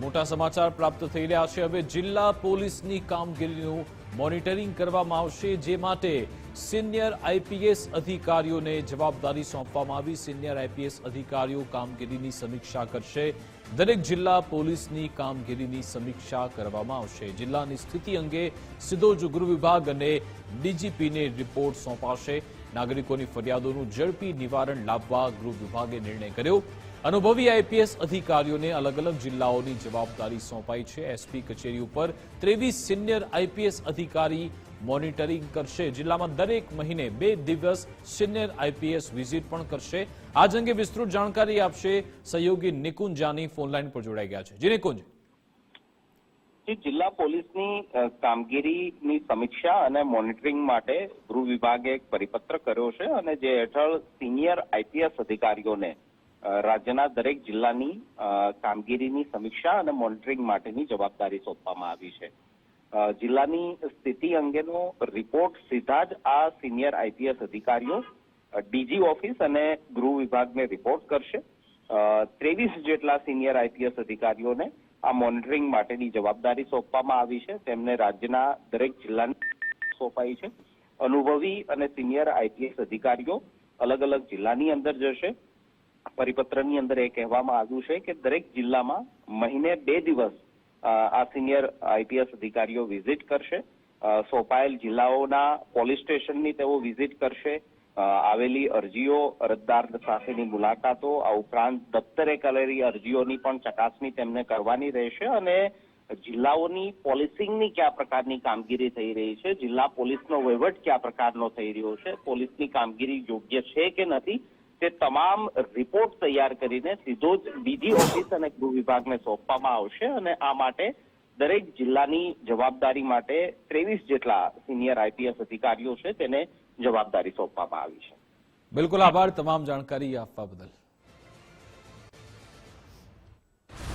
મોટા સમાચાર પ્રાપ્ત થઈ રહ્યા છે. હવે જિલ્લા પોલીસની કામગીરીનું મોનિટરિંગ કરવામાં આવશે, જે માટે સિનિયર આઈપીએસ અધિકારીઓને જવાબદારી સોંપવામાં આવી. સિનિયર આઈપીએસ અધિકારીઓ કામગીરીની સમીક્ષા કરશે. દરેક જિલ્લા પોલીસની કામગીરીની સમીક્ષા કરવામાં આવશે. જિલ્લાની સ્થિતિ અંગે સીધો જ ગૃહ વિભાગ અને ડીજીપીને રિપોર્ટ સોંપાશે. નાગરિકોની ફરિયાદોનું ઝડપી નિવારણ લાવવા ગૃહ વિભાગે નિર્ણય કર્યો. અનુભવી આઈપીએસ અધિકારીઓને અલગ અલગ જિલ્લાઓની જવાબદારી સોંપાઈ છે. એસપી કચેરી ઉપર ત્રેવીસ સિનિયર આઈપીએસ અધિકારી મોનિટરિંગ કરશે. જિલ્લામાં દરેક મહિને બે દિવસ સિનિયર આઈપીએસ વિઝિટ પણ કરશે. આજ અંગે વિસ્તૃત જાણકારી આપશે સહયોગી નિકુંજ જાની ફોનલાઈન પર જોડાઈ ગયા છે. જી નિકુંજ. જિલ્લા પોલીસની કામગીરીની સમીક્ષા અને મોનિટરિંગ માટે ગૃહ વિભાગે એક પરિપત્ર કર્યો છે અને જે હેઠળ સિનિયર આઈપીએસ અધિકારીઓને રાજ્યના દરેક જિલ્લાની કામગીરીની સમીક્ષા અને મોનિટરિંગ માટેની જવાબદારી સોંપવામાં આવી છે. જિલ્લાની સ્થિતિ અંગેનો રિપોર્ટ સીધા જ આ સિનિયર આઈપીએસ અધિકારીઓ ડીજી ઓફિસ અને ગૃહ વિભાગને રિપોર્ટ કરશે. ત્રેવીસ જેટલા સિનિયર આઈપીએસ અધિકારીઓને આ મોનિટરિંગ માટેની જવાબદારી સોંપવામાં આવી છે. તેમને રાજ્યના દરેક જિલ્લાની સોંપાઈ છે. અનુભવી અને સિનિયર આઈપીએસ અધિકારીઓ અલગ અલગ જિલ્લાની અંદર જશે. પરિપત્રની અંદર એ કહેવામાં આવ્યું છે કે દરેક જિલ્લામાં મહિને બે દિવસ આ સિનિયર આઈપીએસ અધિકારીઓ વિઝિટ કરશે. સોંપાયેલ જિલ્લાઓના પોલીસ સ્ટેશનની તેઓ વિઝિટ કરશે. આવેલી અરજીઓ અરજદાર સાથેની મુલાકાતો, આ ઉપરાંત દફતરે કરેલી અરજીઓની પણ ચકાસણી તેમને કરવાની રહેશે અને જિલ્લાઓની પોલીસિંગની કયા પ્રકારની કામગીરી થઈ રહી છે, જિલ્લા પોલીસનો વહીવટ કયા પ્રકારનો થઈ રહ્યો છે, પોલીસની કામગીરી યોગ્ય છે કે નથી તે તમામ રિપોર્ટ તૈયાર કરીને સીધો જ બીજી ઓફિસ અને ગૃહ વિભાગને સોંપવામાં આવશે અને આ માટે દરેક જિલ્લાની જવાબદારી માટે ત્રેવીસ જેટલા સિનિયર આઈપીએસ અધિકારીઓ છે તેને જવાબદારી સોંપવામાં આવી છે. બિલકુલ આભાર. તમામ જાણકારી આપવા બદલ.